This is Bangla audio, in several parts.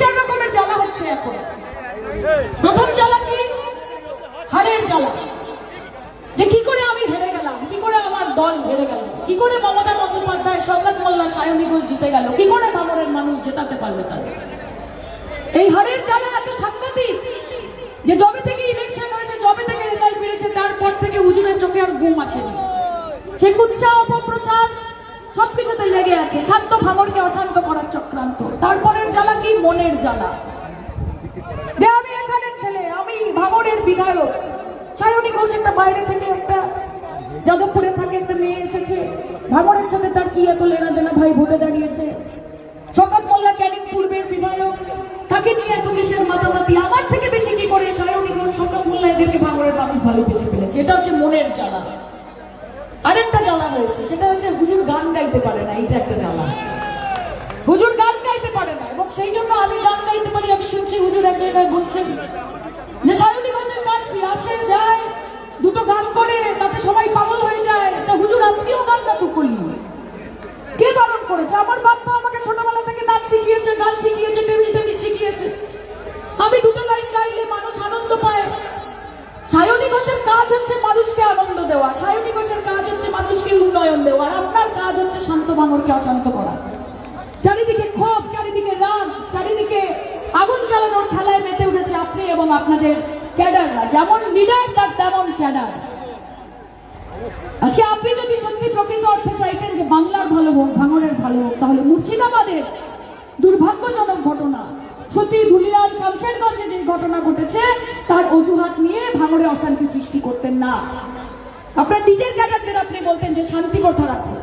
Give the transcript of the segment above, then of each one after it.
চার রকমের জ্বালা হচ্ছে এখন। প্রথম জ্বালা কি? হারের জ্বালা। যে কি করে আমি হেরে গেলাম? কি করে আমার দল হেরে গেল? কি করে মমতা বন্দ্যোপাধ্যায়, শওকত মোল্লা, সায়নী ঘোষ জিতে গেল? কি করে ভাঙরের মানুষ জেতাতে পারবে তাদের এই হারের জ্বালা এত সাংঘাতিক যে যবে থেকে ইলেকশন হয়েছে, যবে থেকে রেজাল্ট বেড়েছে তারপর থেকে হুজুরের চোখে আর ঘুম আসেনি। সে কুৎসা অপপ্রচার সবকিছুতে লেগে আছে। শান্ত ভাঙরকে অশান্ত করার চক্রান্ত। তারপরের জ্বালা কি? মনের জ্বালা। যে আমি এখানের ছেলে, আমি ভাঙরের বিধায়ক। সায়নী ঘোষ একটা বাইরে থেকে একটা, যাদবপুরে থাকে একটা মেয়ে এসেছে। ভাঙরের সাথে তার কি এত লেনা দেনা ভাই ভোটে দাঁড়িয়েছে? শকাত মোল্লা ক্যানিং পূর্বের বিধায়ক। তাকে নিয়ে এত কিসের মাতামাতি? আমার থেকে বেশি কি করে সায়নী ঘোষ, শকাত মোল্লা এদেরকে ভাঙরের মানুষ ভালো পেছে ফেলেছে? এটা হচ্ছে মনের জ্বালা। আরেকটা জ্বালা হয়েছে, সেটা হচ্ছে হুজুর গান গাইতে পারে না এটা একটা জ্বালা। হুজুর গান গাইতে পারে না, এবং সেই জন্য আমি গান গাইতে পারি, আমি শুনছি হুজুর এক জায়গায় বলছেন যে সায়নী ঘোষের কাজ কি? আসে, যায়, দুটো গান করে, তাতে সবাই পাগল হয়ে যায়। তা হুজুর, আপনিও গান না তো করলি কে বারণ করেছে? আমার বাপ্পা আমাকে ছোটবেলা থেকে নাচ শিখিয়েছে, গান শিখিয়েছে, টেবিল টেনিস শিখিয়েছে। আমি দুটো লাইন গাইলে মানুষ আনন্দ পায় সায়নী ঘোষের কাজ হচ্ছে মানুষকে আনন্দ দেওয়া। সায়নী ঘোষের কাজ হচ্ছে মানুষকে উন্নয়ন দেওয়া। আপনার কাজ হচ্ছে শান্ত বাঙরকে অশান্ত করা। চারিদিকে ক্ষোভ, চারিদিকে রাগ, চারিদিকে আগুন জ্বালানোর খেলায় মেতে উঠেছে আপনি এবং আপনাদের ক্যাডাররা। যেমন লিডার, তার তেমন ক্যাডার। আজকে আপনি যদি সত্যি প্রকৃত অর্থে চাইতেন যে বাংলার ভালো হোক, ভাঙনের ভালো হোক, তাহলে মুর্শিদাবাদের দুর্ভাগ্যজনক ঘটনা সত্যি ধুলিয়ান শামশেরগঞ্জে যে ঘটনা ঘটেছে, তার অজুহাত নিয়ে ভাঙরে অশান্তি সৃষ্টি করতেন না। আপনার নিজের ক্যাডারদের আপনি বলতেন যে শান্তি কথা রাখো।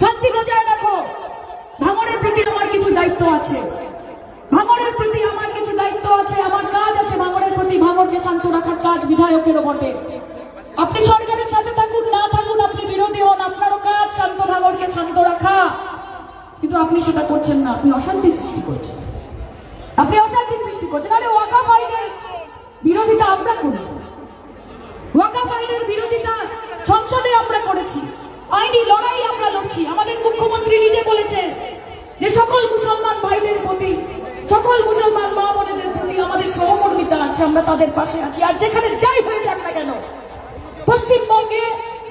শান্তি বজায় রাখো। ভাঙরের প্রতি আমার কিছু দায়িত্ব আছে। ভাঙরের প্রতি আমার কিছু দায়িত্ব আছে, আমার কাজ আছে ভাঙরের প্রতি। ভাঙরকে শান্ত রাখার কাজ বিধায়কেরও বটে। আপনি সরকারের সাথে থাকুন, না থাকুন, আপনি বিরোধী হন, আপনারও কাজ শান্ত ভাঙরকে শান্ত রাখা। কিন্তু আপনি সেটা করছেন না, আপনি অশান্তি সৃষ্টি করছেন। আপনি অশান্তি সৃষ্টি করছেন? আরে ওয়াকাফ আইনের বিরোধিতা আমরা করি। ওয়াকাফ আইনের বিরোধিতা সংসদে আমরা করেছি। আইনি লড়াই আমরা লড়ছি। আমাদের মুখ্যমন্ত্রী নিজে বলেছেন যে সকল মুসলমান ভাইদের প্রতি, সকল মুসলমান মা বোনেদের প্রতি আমাদের সহমর্মিতা আছে, আমরা তাদের পাশে আছি। আর যেখানে যাই হয়ে যাক না কেন, পশ্চিমবঙ্গে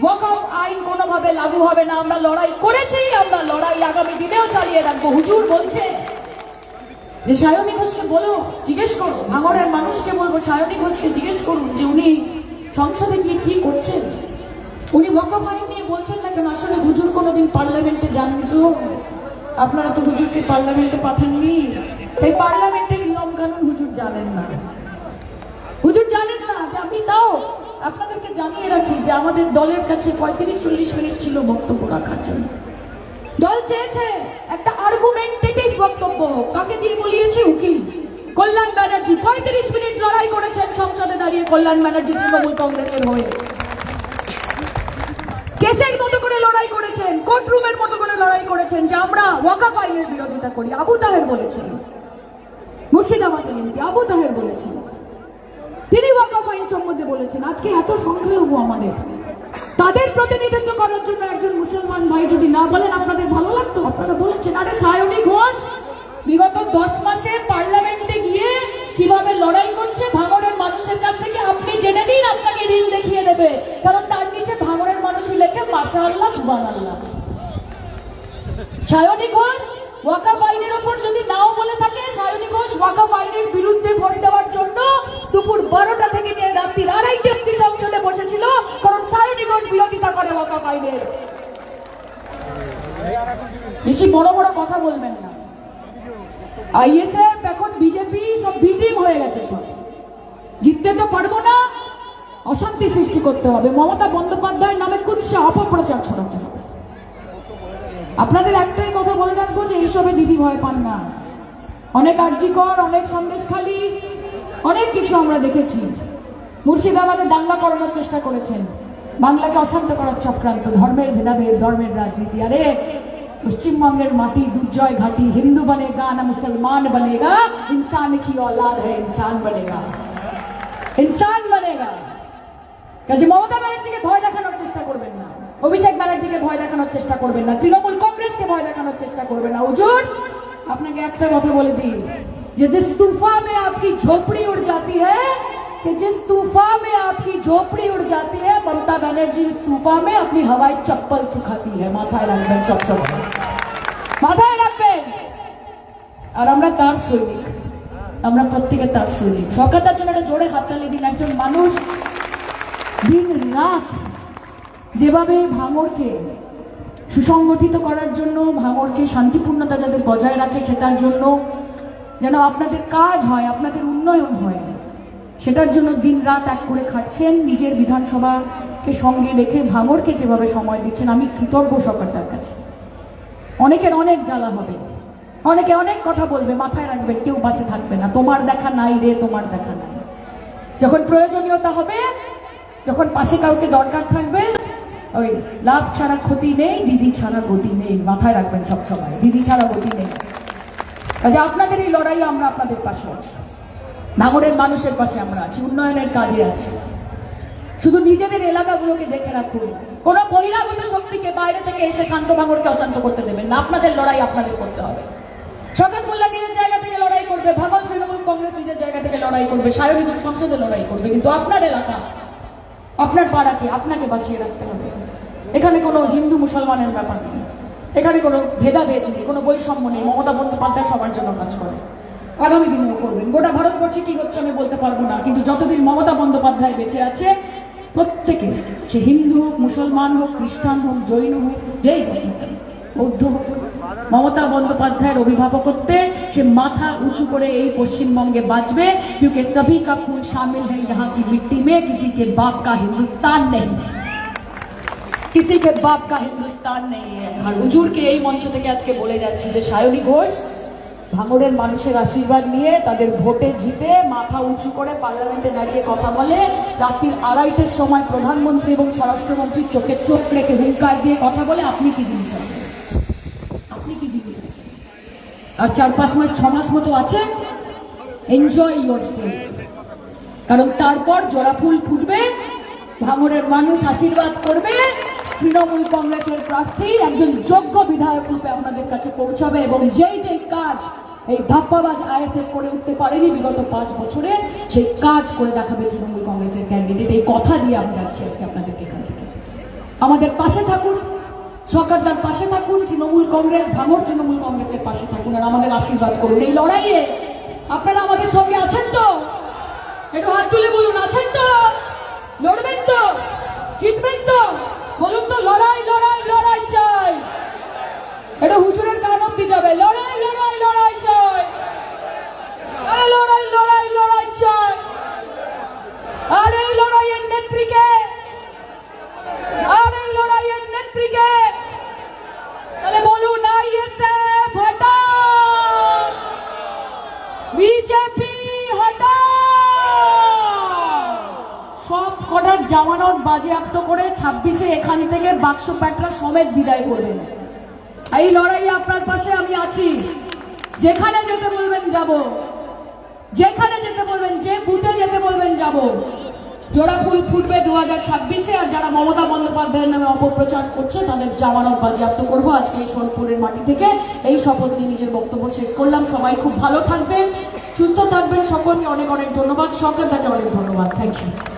ওয়াকফ আইন কোনোভাবে লাগু হবে না। আমরা লড়াই করেছি, আমরা লড়াই আগামী দিনেও চালিয়ে রাখব। হুজুর বলছে যে সায়নী ঘোষকে বলো, জিজ্ঞেস করো। ভাঙরের মানুষকে বলব, সায়নী ঘোষকে জিজ্ঞেস করুন যে উনি সংসদে গিয়ে কি করছেন? উনি ওয়াকফ আইন নিয়ে বলছেন না কেন? আসলে হুজুর কোনোদিন পার্লামেন্টে যাননি তো। আপনারা তো হুজুরকে পার্লামেন্টে পাঠাননি। তাই পার্লামেন্টের নিয়ম কানুন হুজুর জানেন না। হুজুর জানেন না যে আমি তাও আপনাদেরকে জানিয়ে রাখি যে আমাদের দলের কাছে পঁয়ত্রিশ চল্লিশ মিনিট ছিল বক্তব্য রাখার জন্য। দল চেয়েছে একটা আর্গুমেন্টেটিভ বক্তব্য কাকে দিয়ে বলিয়েছে উকিল? কল্যাণ ব্যানার্জি, পঁয়ত্রিশ মিনিট লড়াই করেছেন সংসদে দাঁড়িয়ে কল্যাণ ব্যানার্জি, তৃণমূল কংগ্রেসের হয়ে। কেসের মতো করে লড়াই করেছেন, কোর্টরুমের মতো করে লড়াই করেছেন যে আমরা ওয়াকাফ আইনের বিরোধিতা করি, আবু তাহের বলেছেন। আবু তাহের বলেছেন। তিনি ওয়াকাফ আইন সম্বন্ধে বলেছেন, আজকে এত সংখ্যালঘু আমাদের। তাদের প্রতিনিধিত্ব করার জন্য একজন মুসলমান ভাই যদি না বলেন, আপনাদের ভালো লাগতো? আপনারা বলেছেন, আরে সায়নী ঘোষ, বিগত দশ মাসে পার্লামেন্টে গিয়ে কীভাবে লড়াই করছে ভাঙরের মানুষের কাছ থেকে, আপনি জেনে দিন আপনাকে রিল দেখিয়ে দেবে। কারণ তার নিচে ভাঙরের মানুষই লেখে মাসা আল্লাহ সুবান আল্লাহ সায়নী ঘোষ ওয়াকা আইনের ওপর যদি নাও বলে থাকে, সায়নী ঘোষ ওয়াকা আইনের বিরুদ্ধে ভোট দেওয়ার জন্য দুপুর বারোটা থেকে নিয়ে রাত্রির আড়াইটে অব্দি সংসদে বসেছিল, কারণ ঘোষ বিরোধিতা করে ওয়াকাফ আইনের বেশি বড় বড় কথা বলবেন না। আইএসএফ, এখন বিজেপি, সব ভিটিম হয়ে গেছে সব। জিততে তো পারব না, অশান্তি সৃষ্টি করতে হবে। মমতা বন্দ্যোপাধ্যায়ের নামে কুৎসা অপপ্রচার ছড়াতে আপনাদের একটাই কথা বলে রাখব যে, এইসবে দিদি ভয় পান না। অনেক আর্জিকর অনেক সন্দেশখালী অনেক কিছু আমরা দেখেছি মুর্শিদাবাদে দাঙ্গা করানোর চেষ্টা করেছেন বাংলাকে অশান্ত করার চক্রান্ত ধর্মের ভেদাভেদ ধর্মের রাজনীতি আরে পশ্চিমবঙ্গের মাটি দুর্জয় ঘাটি হিন্দু বনেগা না মুসলমান বনেগা ইনসান কি औलाद है इंसान बनेगा ইনসান বনেগা কাজে মমতা ব্যানার্জিকে ভয় দেখানোর চেষ্টা করবেন না অভিষেক ব্যানার্জিকে ভয় দেখানোর চেষ্টা করবেন না তৃণমূল কংগ্রেসকে ভয় দেখানোর চেষ্টা করবেন না হুজুর আপনাকে একটা কথা বলে দিই যে जिस तूफान में आपकी झोपड़ी उड़ जाती है कि जिस तूफान में आपकी झोपड़ी उड़ जाती है ममता बनर्जी इस तूफान में अपनी हवाई चप्पल सुखाती है মাথায় রাখবেন সবসময় মাথায় রাখবেন আর আমরা তার সৈনিক আমরা প্রত্যেকে তার সৈনিক সরকারটার জন্য একটা জোরে হাততালি দিন একজন মানুষ দিন রাত যেভাবে ভাঙরকে সুসংগঠিত করার জন্য ভাঙরকে শান্তিপূর্ণতা যাদের বজায় রাখে সেটার জন্য যেন আপনাদের কাজ হয়, আপনাদের উন্নয়ন হয়। সেটার জন্য দিন রাত এক করে খাটছেন নিজের বিধানসভাকে সঙ্গে রেখে ভাঙরকে যেভাবে সময় দিচ্ছেন, আমি কৃতজ্ঞ সরকারটার কাছে। অনেকের অনেক জ্বালা হবে। অনেকে অনেক কথা বলবে, মাথায় রাখবেন, কেউ বাঁচে থাকবে না। তোমার দেখা নাই রে, তোমার দেখা নাই। যখন প্রয়োজনীয়তা হবে, যখন পাশে কাউকে দরকার থাকবে, ওই লাভ ছাড়া ক্ষতি নেই, দিদি ছাড়া গতি নেই। মাথায় রাখবেন সব সময়, দিদি ছাড়া গতি নেই। কাজে আপনাদের এই লড়াই আমরা আপনাদের পাশে আছি। ভাঙড়ের মানুষের পাশে আমরা আছি, উন্নয়নের কাজে আছি। শুধু নিজেদের এলাকাগুলোকে দেখে রাখুন। কোন বহিরাগত শক্তিকে বাইরে থেকে এসে শান্ত ভাঙরকে অশান্ত করতে দেবেন না। আপনাদের লড়াই আপনাদের করতে হবে। শকত মোল্লা নিজের জায়গা থেকে লড়াই করবে ভাগল তৃণমূল কংগ্রেস নিজের জায়গা থেকে লড়াই করবে সায়নিক সংসদে লড়াই করবে, কিন্তু আপনার এলাকা, আপনার পাড়াকে আপনাকে বাঁচিয়ে রাখতে হবে। এখানে কোনো হিন্দু মুসলমানের ব্যাপার নেই। এখানে কোনো ভেদাভেদ নেই কোনো বৈষম্য নেই মমতা বন্দ্যোপাধ্যায় সবার জন্য কাজ করে আগামী দিনেও করবেন গোটা ভারতবর্ষে কি হচ্ছে আমি বলতে পারবো না কিন্তু যতদিন মমতা বন্দ্যোপাধ্যায় বেঁচে আছে প্রত্যেকে সে হিন্দু হোক মুসলমান হোক খ্রিস্টান হোক জৈন হোক যেই হোক না কেন, বৌদ্ধ হোক মমতা বন্দ্যোপাধ্যায়ের অভিভাবকত্বে সে মাথা উঁচু করে এই পশ্চিমবঙ্গে বাঁচবে क्योंकि सभी का खून शामिल है यहाँ की मिट्टी में किसी के बाप का हिंदुस्तान नहीं किसी কিসি কে বাপ কা হিন্দুস্তান নেই আর হুজুরকে এই মঞ্চ থেকে আজকে বলে যাচ্ছি যে সায়নী ঘোষ, ভাঙড়ের মানুষের আশীর্বাদ নিয়ে তাদের ভোটে জিতে মাথা উঁচু করে পার্লামেন্টে দাঁড়িয়ে কথা বলে, রাত্রির আড়াইটের সময় প্রধানমন্ত্রী এবং স্বরাষ্ট্রমন্ত্রীর চোখে চোখ রেখে হুঙ্কার দিয়ে কথা বলে, আপনি কি জিনিস আছেন? আপনি কি জিনিস আছেন? আর চার পাঁচ মাস, ছ মাস মতো আছে? এনজয় ইয়োর কারণ তারপর জোড়া ফুল ফুটবে, ভাঙড়ের মানুষ আশীর্বাদ করবে তৃণমূল কংগ্রেসের প্রার্থী একজন যোগ্য বিধায়ক রূপে আপনাদের কাছে পৌঁছাবে এবং যেই যেই কাজ এই ধাপ্পাবাজ আইএসএফ করে উঠতে পারেনি বিগত পাঁচ বছরে, সেই কাজ করে দেখাবে তৃণমূল কংগ্রেসের ক্যান্ডিডেট এই কথা দিয়ে আমি যাচ্ছি আজকে আপনাদেরকে এখান থেকে। আমাদের পাশে থাকুন, সরকারদার পাশে থাকুন, তৃণমূল কংগ্রেস, ভাঙর তৃণমূল কংগ্রেসের পাশে থাকুন আর আমাদের আশীর্বাদ করুন। এই লড়াইয়ে আপনারা আমাদের সঙ্গে আছেন তো? একটু হাত তুলে বলুন, আছেন তো? লড়বেন তো? জিতবেন তো? বলুন তো, লড়াই লড়াই লড়াই চাই। এটা হুজুরের কান অব্দি যাবে। লড়াই লড়াই লড়াই চাই। লড়াই লড়াই। কটার জামানত বাজেয়াপ্ত করে ছাব্বিশে এখান থেকে বাক্স প্যাটরা সমেত বিদায় করবেন। এই লড়াইয়ে আপনার পাশে আমি আছি। যেখানে যেতে বলবেন যাব। যেখানে যেতে বলবেন, যে বুথে যেতে বলবেন যাব। জোড়া ফুল ফুটবে দু হাজার ছাব্বিশে আর যারা মমতা বন্দ্যোপাধ্যায়ের নামে অপপ্রচার করছে, তাদের জামানত বাজেয়াপ্ত করব আজকে এই সোনপুরের মাটি থেকে। এই শপথ নিয়ে নিজের বক্তব্য শেষ করলাম। সবাই খুব ভালো থাকবেন, সুস্থ থাকবেন। সকলকে অনেক অনেক ধন্যবাদ। সরকার তাকে অনেক ধন্যবাদ। Thank you